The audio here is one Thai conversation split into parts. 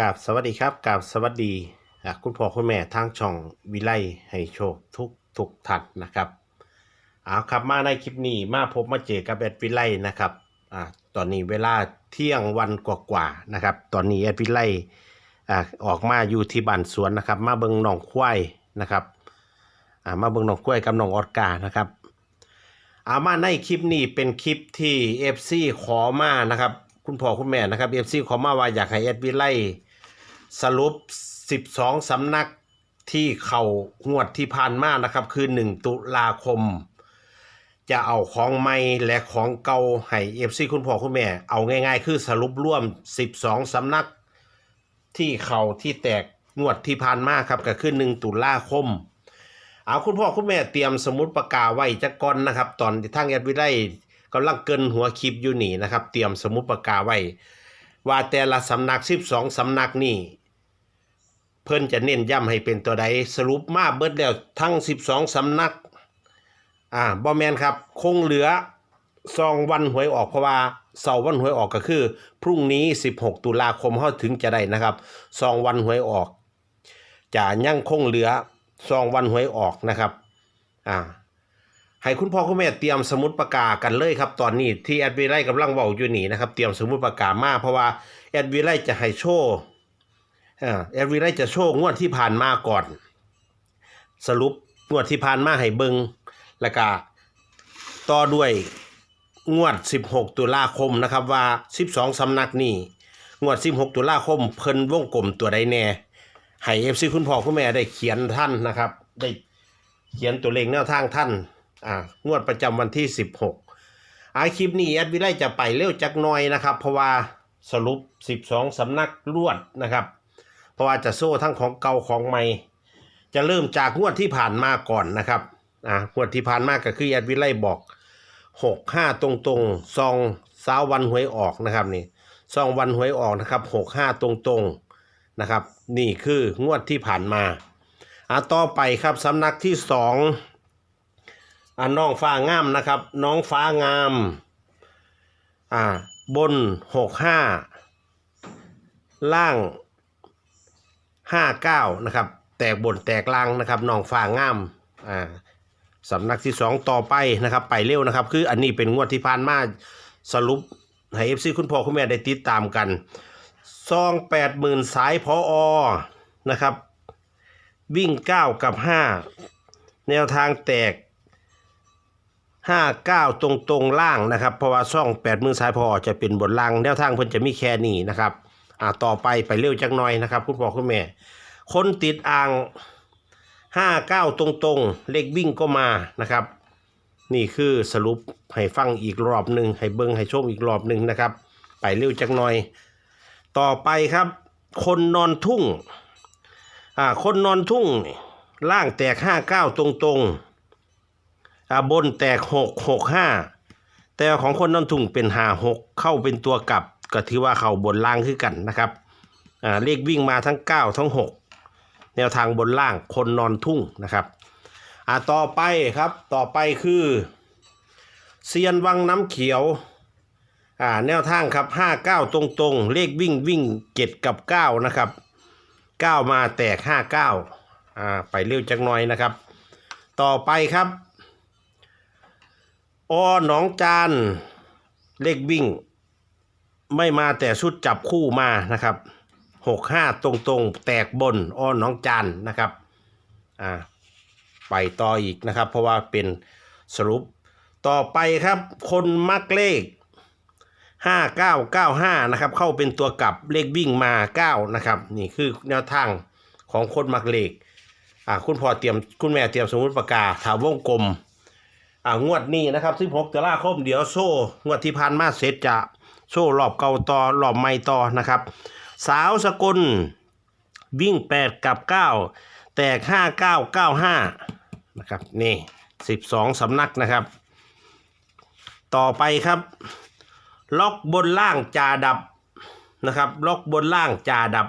กราบสวัสดีครับกราบสวัสดีคุณพ่อคุณแม่ทางช่องวิไลให้โชคทุกทุกท่านนะครับเอาครับมาในคลิปนี้มาพบมาเจอกับแอดวิไลนะครับอ่าตอนนี้เวลาเที่ยงวันกว่าๆนะครับ ตอนนี้แอดวิไลอ่าออกมาอยู่ที่บ้านสวนนะครับ มาเบิงหนองควายนะครับอ่ามาเบิงหนองควายกับหนองออดกานะครับเอามาในคลิปนี้เป็นคลิปที่ FC ขอมานะครับ คุณพ่อคุณแม่นะครับ FC ขอมาว่าอยากให้แอดวิไล สรุป 12 สำนักที่เขางวดที่ผ่านมานะครับ คือ 1 ตุลาคม จะเอาของใหม่และของเก่าให้ FC คุณพ่อคุณแม่ เอาง่ายๆ คือสรุปร่วม 12 สำนักที่เขาที่แตกงวดที่ผ่านมาครับก็คือ 1 ตุลาคม เอาคุณพ่อคุณแม่เตรียมสมุดปากกาไว้จักก่อนนะครับ ตอนที่ทางแอดวิไลกำลังเกินหัวคลิปอยู่นี่นะครับ เตรียมสมุดปากกาไว้ว่าแต่ละสำนัก 12 สำนักนี่ เพิ่นจะเน้นย้ำให้เป็นตัวใดสรุปมาเบิดแล้วทั้ง 12สำนัก อ่าบอแมนครับ คงเหลือซองวันหวยออกเพราะว่าเสาร์วันหวยออกก็คือ พรุ่งนี้ 16 ตุลาคมเข้าถึงจะได้นะครับซองวันหวยออกจะยังคงเหลือซองวันหวยออกนะครับอ่าให้คุณพ่อคุณแม่เตรียมสมุดปากกากันเลยครับ ตอนนี้ที่แอดวีไลกำลังเบาอยู่นี่นะครับ เตรียมสมุดปากกามาเพราะว่าแอดวีไลจะให้โชว์ แอดวีไลจะโชว์งวดที่ผ่านมาก่อน สรุปงวดที่ผ่านมาให้เบิงแล้วก็ต่อด้วยงวด 16 ตุลาคมนะครับว่า 12 สำนักนี่งวด 16 ตุลาคม เพิ่นวงกลมตัวใดแน่ให้เอฟซีคุณพ่อคุณแม่ได้เขียนท่านนะครับ ได้เขียนตัวเลขแนวทางท่านอ่างวดประจำวันที่ 16อาคลิปนี้แอดวิไลจะไปเร็วจักน่อยนะครับ เพราะว่าสรุป 12 สำนักรวดนะครับ เพราะว่าจะโซ่ทั้งของเก่าของใหม่ จะเริ่มจากงวดที่ผ่านมาก่อนนะครับอ่างวดที่ผ่านมาก็คือแอดวิไลบอก6 5ตรงตรงซองสาววันหวยออกนะครับนี่ซองวันหวยออกนะครับ6 5ตรงตรงนะครับ นี่คืองวดที่ผ่านมาอะต่อไปครับสำนักที่สองอะน้องฟ้างามนะครับ น้องฟ้างามอ่าบนหกห้าล่าง ห้าเก้านะครับ แตกบนแตกล่างนะครับน้องฟางงามอ่าสำนักที่สองต่อไปนะครับ ไปเร็วนะครับ คืออันนี้เป็นงวดที่ผ่านมาสรุปให้เอฟซีคุณพ่อคุณแม่ได้ติดตามกันซองแปดหมื่นสายพออนะครับ วิ่งเก้ากับห้าแนวทางแตกห้าเก้าตรงตรงล่างนะครับ เพราะว่าซ่องแปดหมื่นสายพออจะเป็นบนล่าง แนวทางเพิ่นจะมีแค่นี้นะครับ อ่าต่อไปไปเร็วจักหน่อยนะครับ คุณพ่อคุณแม่ คนติดอ่างห้าเก้าตรงตรงๆ เลขวิ่งก็มานะครับ นี่คือสรุปให้ฟังอีกรอบหนึ่งให้เบิ้งให้ชมอีกรอบหนึ่งนะครับ ไปเร็วจักหน่อย ต่อไปครับ คนนอนทุ่งอ่าคนนอนทุ่งนี่ล่างแตกห้าเก้าตรงตรงๆอ่าบนแตกหกหกห้าแต่ของคนนอนทุ่งเป็นหาหกเข้าเป็นตัวกลับ ก็ถือว่าเขาบนล่างคือกันนะครับเลขวิ่งมาทั้งเก้าทั้งหกแนวทางบนล่างคนนอนทุ่งนะครับอ่าต่อไปครับต่อไปคือเซียนวังน้ำเขียวอ่าแนวทางครับห้าเก้าตรงตรงๆเลขวิ่งวิ่งเจ็ดกับเก้านะครับเก้ามาแตกห้าเก้าอ่าไปเร็วจักหน่อยนะครับ ต่อไปครับอหนองจานเลขวิ่ง ไม่มาแต่ชุดจับคู่มานะครับหกห้าตรงตรงๆแตกบนอ้อหนองจานนะครับอ่าไปต่ออีกนะครับ เพราะว่าเป็นสรุปต่อไปครับ คนมักเลขห้าเก้าเก้าห้านะครับ เข้าเป็นตัวกลับเลขวิ่งมาเก้านะครับ นี่คือแนวทางของคนมักเลขอ่าคุณพ่อเตรียมคุณแม่เตรียมสมุดปากกาถาวงกลมอ่างวดนี้นะครับ16ตุลาคมเดี๋ยวโซ่ งวดที่ผ่านมาเสร็จจะ โซ่รอบเก่าต่อรอบใหม่ต่อนะครับ สาวสกุลวิ่ง 8 กับ 9 แตก 5 9 9 5 นะครับ นี่ 12 สำนักนะครับ ต่อไปครับ ล็อกบนล่างจ่าดับนะครับ ล็อกบนล่างจ่าดับ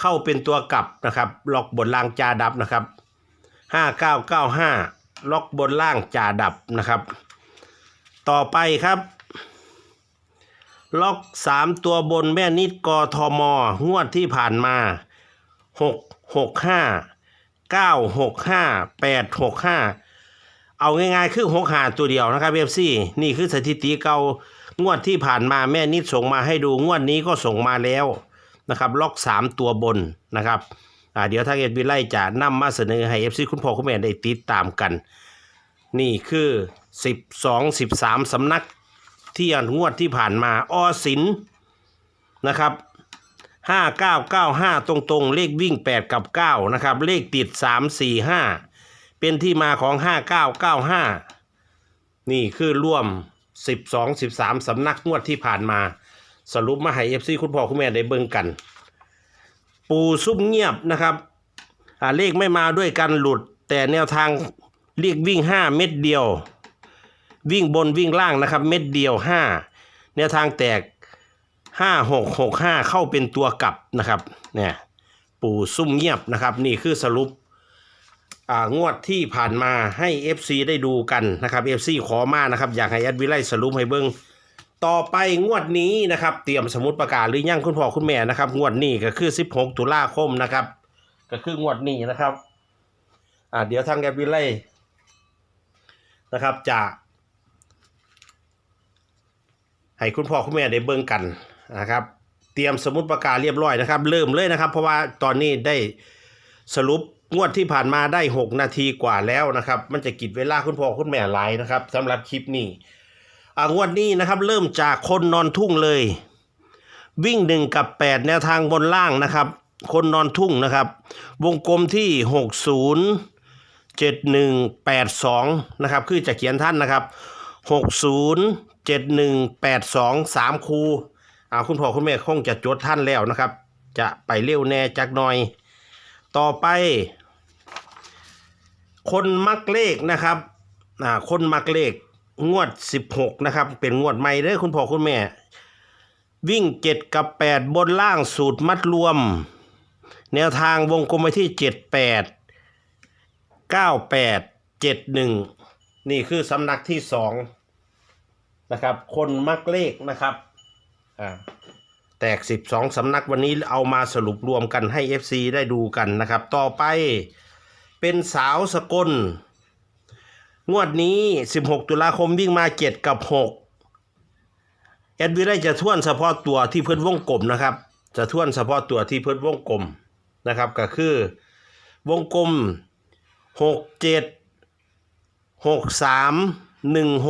เข้าเป็นตัวกลับนะครับ ล็อกบนล่างจ่าดับนะครับห้าเก้าเก้าห้าล็อกบนล่างจ่าดับนะครับ ต่อไปครับ ล็อกสามตัวบนแม่นิดกทม งวดที่ผ่านมาหกหกห้าเก้าหกห้าแปดหกห้าเอาง่ายๆคือหกหาตัวเดียวนะครับเอฟซีนี่คือสถิติเก่างวดที่ผ่านมาแม่นิดส่งมาให้ดูงวดนี้ก็ส่งมาแล้วนะครับ ล็อกสามตัวบนนะครับเดี๋ยวทางเอ็ดวิไลจะนำมาเสนอให้เอฟซีคุณพ่อคุณแม่ได้ติดตามกัน นี่คือสิบสองสิบสามสำนัก ที่งวดที่ผ่านมาอสินนะครับห้าเก้าเก้าห้าตรงๆ เลขวิ่งแปดกับเก้านะครับ เลขติดสามสี่ห้าเป็นที่มาของห้าเก้าเก้าห้านี่คือร่วมสิบสองสิบสามสำนักงวดที่ผ่านมา สรุปมาให้เอฟซีคุณพ่อคุณแม่ได้เบิ่งกัน ปูซุ่มเงียบนะครับเลขไม่มาด้วยกันหลุด แต่แนวทางเรียกวิ่งห้าเม็ดเดียว วิ่งบนวิ่งล่างนะครับ เม็ดเดียวห้าแนวทางแตกห้าหกหกห้าเข้าเป็นตัวกลับนะครับเนี่ยปู่ซุ่มเงียบนะครับ นี่คือสรุปงวดที่ผ่านมาให้ FC ได้ดูกันนะครับ FC ขอมานะครับ อยากให้แอดวิไลสรุปให้เบิ้งต่อไปงวดนี้นะครับ เตรียมสมุดประกาศหรือยังคุณพ่อคุณแม่นะครับ งวดนี้ก็คือ 16 ตุลาคมนะครับ ก็คืองวดนี้นะครับ อ่าเดี๋ยวทางแอดวิไลนะครับจะ ให้คุณพ่อคุณแม่ได้เบิ่งกันนะครับ เตรียมสมุดประกาศเรียบร้อยนะครับ เริ่มเลยนะครับ เพราะว่าตอนนี้ได้สรุปงวดที่ผ่านมาได้ 6 นาทีกว่าแล้วนะครับ มันจะกิดเวลาคุณพ่อคุณแม่หลายนะครับสำหรับคลิปนี้อ่างวดนี้นะครับ เริ่มจากคนนอนทุ่งเลย วิ่งหนึ่งกับ 8 แนวทางบนล่างนะครับ คนนอนทุ่งนะครับ วงกลมที่ 60 7182นะครับคือจะเขียนท่านนะครับ60 7182 3คูอ่าคุณพ่อคุณแม่คงจะจดท่านแล้วนะครับ จะไปเร็วแน่จักหน่อย ต่อไป คนมักเลขนะครับอ่าคนมักเลขงวด16นะครับ เป็นงวดใหม่เด้อคุณพ่อคุณแม่ วิ่ง7กับ8บนล่างสูตรมัดรวม แนวทางวงกลมไปที่78 98 71นี่คือสำนักที่สอง นะครับ คนมักเลขนะครับอ่าแตก 12 สำนักวันนี้เอามาสรุปรวมกันให้ FC ได้ดูกันนะครับ ต่อไปเป็นสาวสกล งวดนี้ 16 ตุลาคมวิ่งมา 7 กับ 6 แอดวิได้จะท่วนเฉพาะตัวที่เพื่อนวงกลมนะครับ จะท่วนเฉพาะตัวที่เพื่อนวงกลมนะครับ ก็คือวงกลม 6 7หกสามห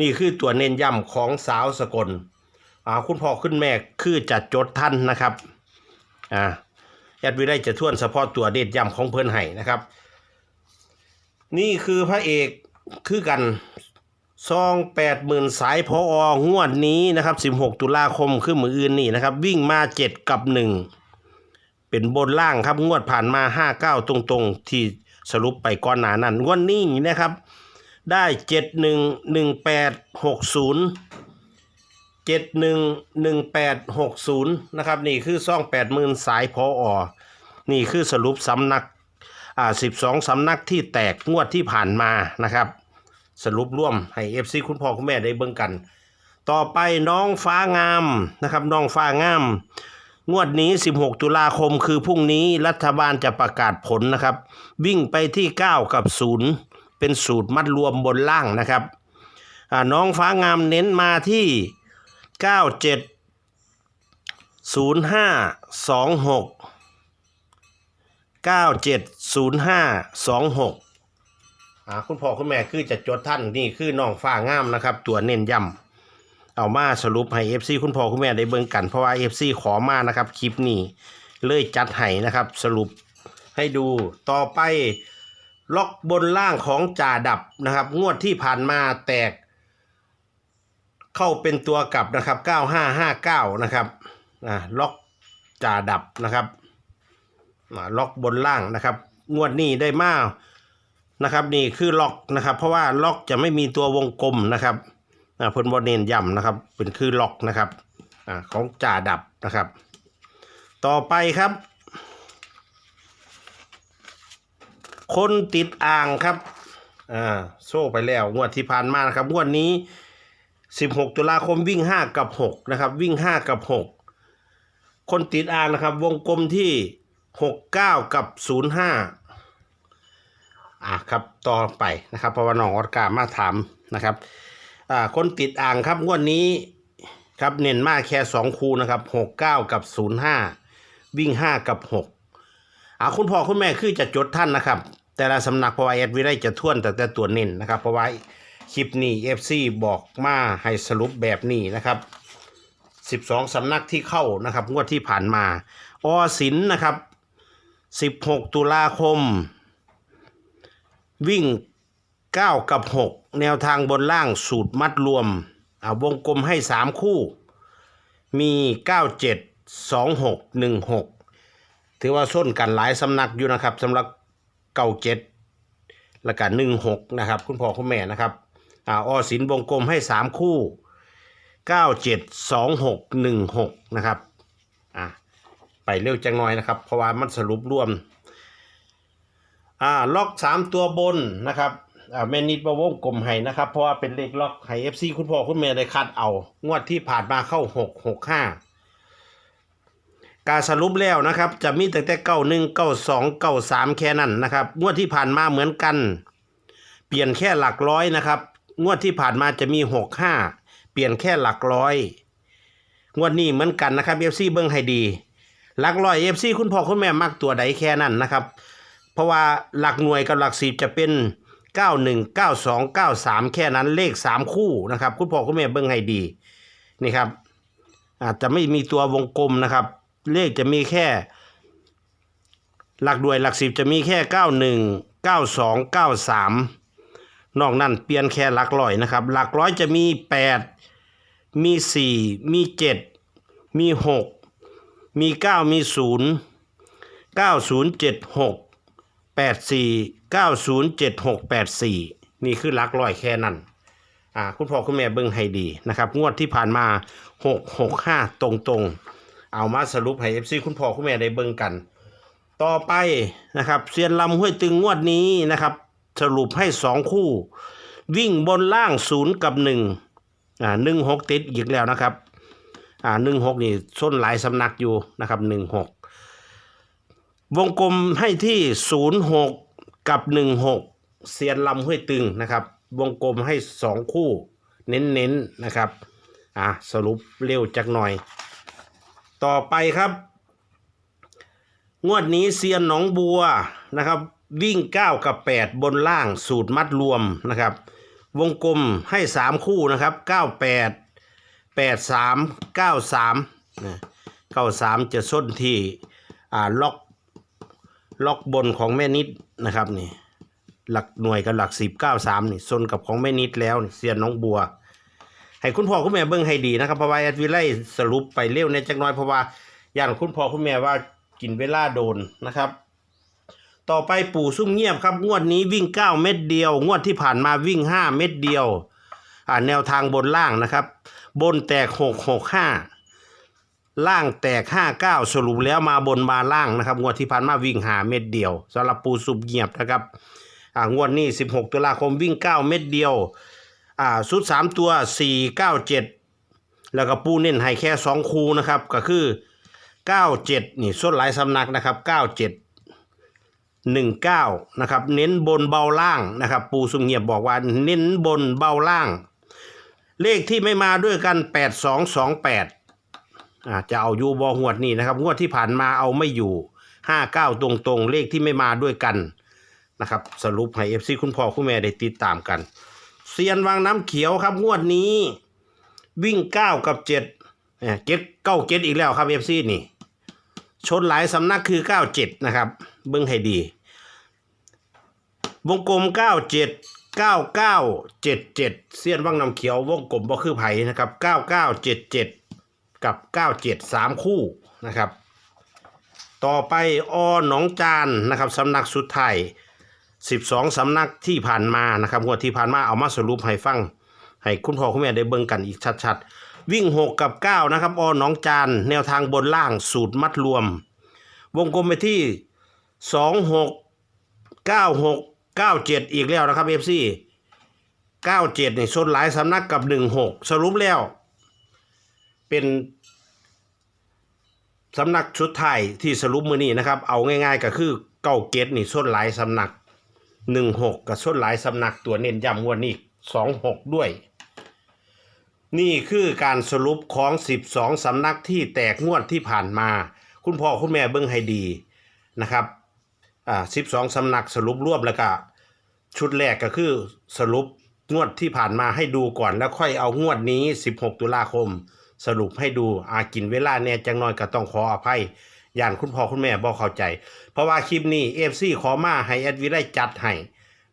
นี่คือตัวเน้นย้ำของสาวสกลอ่าคุณพ่อคุณแม่คือจัดจดท่านนะครับอ่าแอดวิได้จะท่วนเฉพาะตัวเด็ดย้ำของเพื่อนไห้นะครับ นี่คือพระเอกคือกันซองแปดหมื่นสายพอองวดนี้นะครับสิบหกตุลาคมคือมืออื่นนี่นะครับ วิ่งมาเจ็ดกับหนึ่งเป็นบนล่างครับงวดผ่านมาห้าเก้าตรงๆ ที่สรุปไปก่อนหน้านั้นงวดนี้นะครับ ได้เจ็ดหนึ่งหนึ่งแปดหกศูนย์เจ็ดหนึ่งหนึ่งแปดหกศูนย์นะครับนี่คือซ่องแปดหมื่นสายพอออนี่คือสรุปสำนักอ่าสิบสองสำนักที่แตกงวดที่ผ่านมานะครับ สรุปร่วมให้เอฟซีคุณพ่อคุณแม่ได้เบิ่งกัน ต่อไปน้องฟ้างามนะครับน้องฟ้างาม งวดนี้ 16 ตุลาคมคือพรุ่งนี้รัฐบาลจะประกาศผลนะครับ วิ่งไปที่ 9 กับ 0 เป็นสูตรมัดรวมบนล่างนะครับน้องฟ้างามเน้นมาที่ 97 05 26 97 05 26อ่าคุณพ่อคุณแม่คือจะจดท่านนี่คือน้องฟ้างามนะครับ ตัวเน้นย้ำเอามาสรุปให้ FC คุณพ่อคุณแม่ได้เบิ่งกันเพราะว่า FC ขอมานะครับ คลิปนี้เลยจัดให้นะครับ สรุปให้ดูต่อไป ล็อกบนล่างของจ่าดับนะครับ งวดที่ผ่านมาแตก เข้าเป็นตัวกลับนะครับ 9559 นะครับอ่าล็อกจ่าดับนะครับอ่าล็อกบนล่างนะครับ งวดนี้ได้มานะครับ นี่คือล็อกนะครับ เพราะว่าล็อกจะไม่มีตัววงกลมนะครับอ่าเพิ่นบอเน้นย้ำนะครับ เป็นคือล็อกนะครับอ่าของจ่าดับนะครับ ต่อไปครับ คนติดอ่างครับอ่าโซ่ไปแล้วงวดที่ผ่านมานะครับงวดนี้ 16 ตุลาคมวิ่ง 5 กับ 6 นะครับ วิ่ง 5 กับ 6 คนติดอ่างนะครับ วงกลมที่ 69 กับ 05อะครับต่อไปนะครับพราะว่าน้องออดกามาถามนะครับอ่าคนติดอ่างครับงวดนี้ครับเน้นมากแค่สองคูนะครับหกเก้ากับศูนย์ห้าวิ่งห้ากับหก อาคุณพ่อคุณแม่คือจะจดท่านนะครับ แต่ละสำนักพราะว่าแอดวิได้จะท่วนแต่แต่ตัวเน้นนะครับเพราะว่าคลิปนี้เอฟซีบอกมาให้สรุปแบบนี้นะครับสิบสองสำนักที่เข้านะครับงวดที่ผ่านมาอสินนะครับสิบหกตุลาคม วิ่ง9กับ6แนวทางบนล่างสูตรมัดรวมอาวงกลมให้3คู่ มี9 7 2 6 1 6 ถือว่าส้นกันหลายสำนักอยู่นะครับสำหรับเก่าเจ็ดและกันหนึ่งหกนะครับ คุณพ่อคุณแม่นะครับอ่าอสินวงกลมให้3คู่9 7 2 6 1 6นะครับอะไปเร็วจังหน่อยนะครับ เพราะว่ามันสรุปรวมอ่าล็อกสามตัวบนนะครับอ่าแม่นิดประวงกลมให้นะครับ เพราะว่าเป็นเลขล็อกให้เอฟซีคุณพ่อคุณแม่ได้คัดเอา งวดที่ผ่านมาเข้าหกหกห้า การสรุปแล้วนะครับจะมีแต่แต่เก้าหนึ่งเก้าสองเก้าสามแค่นั้นนะครับ งวดที่ผ่านมาเหมือนกัน เปลี่ยนแค่หลักร้อยนะครับ งวดที่ผ่านมาจะมีหกห้าเปลี่ยนแค่หลักร้อย งวดนี้เหมือนกันนะครับเอฟซีเบิ้งให้ดี หลักร้อยเอฟซีคุณพ่อคุณแม่มักตัวใดแค่นั้นนะครับ เพราะว่าหลักหน่วยกับหลักสิบจะเป็น91 92 93แค่นั้นเลข3คู่นะครับ คุณพ่อคุณแม่เบิ่งให้ดีนี่ครับอาจจะไม่มีตัววงกลมนะครับ เลขจะมีแค่ หลักหน่วยหลักสิบจะมีแค่ 91 92 93 นอกนั้นเปลี่ยนแค่หลักร้อยนะครับ หลักร้อยจะมี 8 มี 4 มี 7 มี 6 มี 9 มี 0 9076แปดสี่เก้าศูนย์เจ็ดหกแปดสี่นี่คือหลักร้อยแค่นั้นอ่าคุณพ่อคุณแม่เบิ่งให้ดีนะครับ งวดที่ผ่านมาหกหกห้าตรงตรงๆ เอามาสรุปให้เอฟซีคุณพ่อคุณแม่ได้เบิ่งกัน ต่อไปนะครับเซียนลำห้วยตึงงวดนี้นะครับ สรุปให้สองคู่ วิ่งบนล่างศูนย์กับหนึ่งอ่าหนึ่งหกติดอีกแล้วนะครับอ่าหนึ่งหกนี่ส้นหลายสำนักอยู่นะครับหนึ่งหกวงกลมให้ที่06กับ16เซียนลำห้วยตึงนะครับ วงกลมให้2คู่ เน้นๆนนะครับ อะสรุปเร็วจักหน่อย ต่อไปครับ งวดนี้เซียนหนองบัวนะครับ วิ่ง 9 กับ 8 บนล่างสูตรมัดรวมนะครับ วงกลมให้ 3 คู่นะครับ 98 83 93นะ93 จะส้นที่อ่าล็อกล็อกบนของแม่นิดนะครับนี่หลักหน่วยกับหลักสิบเก้าสามนี่ซนกับของแม่นิดแล้วนี่เสียนน้องบัว ให้คุณพ่อคุณแม่เบิ่งให้ดีนะครับเพราะว่าแอดวิไลสรุปไปเร็วในจักน้อยเพราะว่าอย่านคุณพ่อคุณแม่ว่ากินเวลาโดนนะครับ ต่อไปปู่ซุ่มเงียบครับ งวดนี้วิ่งเก้าเม็ดเดียว งวดที่ผ่านมาวิ่งห้าเม็ดเดียวอ่าแนวทางบนล่างนะครับ บนแตกหกหกห้าล่างแตก 59 สรุปแล้วมาบนมาล่างนะครับ งวดที่ผ่านมาวิ่งหาเม็ดเดียวสำหรับปูสุบเงียบนะครับอ่างวดนี้ 16 ตุลาคมวิ่ง 9 เม็ดเดียว อ่าสุด3ตัว4 9 7แล้วก็ปูเน้นให้แค่2คูนะครับก็คือ97นี่ส้นหลายสำนักนะครับ97 19นะครับเน้นบนเบาล่างนะครับ ปูสุมเงียบบอกว่าเน้นบนเบาล่าง เลขที่ไม่มาด้วยกัน8228อ่าจะเอาอยู่บอหวดนี่นะครับ งวดที่ผ่านมาเอาไม่อยู่ห้าเก้าตรงๆ เลขที่ไม่มาด้วยกันนะครับ สรุปให้เอฟซีคุณพ่อคุณแม่ได้ติดตามกัน ซียนวางน้ำเขียวครับงวดนี้ วิ่งเก้ากับเจ็ดเนี่ยเจ็ดเก้าเจ็ดอีกแล้วครับเอฟซีนี่ ชนหลายสำนักคือเก้าเจ็ดนะครับ เบิ้องให้ดี วงกลมเก้าเจ็ดเก้าเก้าเจ็ดเจ็ดเซียนวางน้ำเขียว วงกลมบ่คือไผ่นะครับเก้าเก้าเจ็ดเจ็ดกับ97 3คู่นะครับ ต่อไปอหนองจานนะครับสำนักสุดไทย 12 สำนักที่ผ่านมานะครับงวดที่ผ่านมาเอามาสรุปให้ฟัง ให้คุณพ่อคุณแม่ได้เบิ่งกันอีกชัดๆ วิ่ง 6 กับ 9 นะครับอหนองจานแนวทางบนล่างสูตรมัดรวม วงกลมไปที่ 26 96 97 อีกแล้วนะครับ FC เก้าเจ็ดนี่ส้นหลายสำนักกับหนึ่งหกสรุปแล้ว เป็นสำนักชุดไทยที่สรุปมือนี้นะครับ เอาง่ายๆก็คือเก้าเกตนี่ส้นหลายสำนัก หนึ่งหกกับส้นหลายสำนักตัวเน้นย้ำวันนี้สองหกด้วย นี่คือการสรุปของสิบสองสำนักที่แตกงวดที่ผ่านมา คุณพ่อคุณแม่เบิ้งให้ดีนะครับอ่าสิบสองสำนักสรุปรวบแล้วก็ชุดแรกก็คือสรุปงวดที่ผ่านมาให้ดูก่อนแล้วค่อยเอางวดนี้ 16 ตุลาคม สรุปให้ดูอากินเวลาเนี่ยจังน้อยก็ต้องขออภัย ย่านคุณพ่อคุณแม่บ่เข้าใจ เพราะว่าคลิปนี้เอฟซีขอมาให้แอดวิได้จัดให้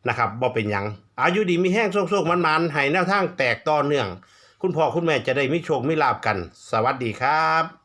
นะครับบ่เป็นหยังอายุดีมีแห้งโชคๆมันๆให้แนวทางแตกต่อเนื่อง คุณพ่อคุณแม่จะได้มีโชคมีลาบกัน สวัสดีครับ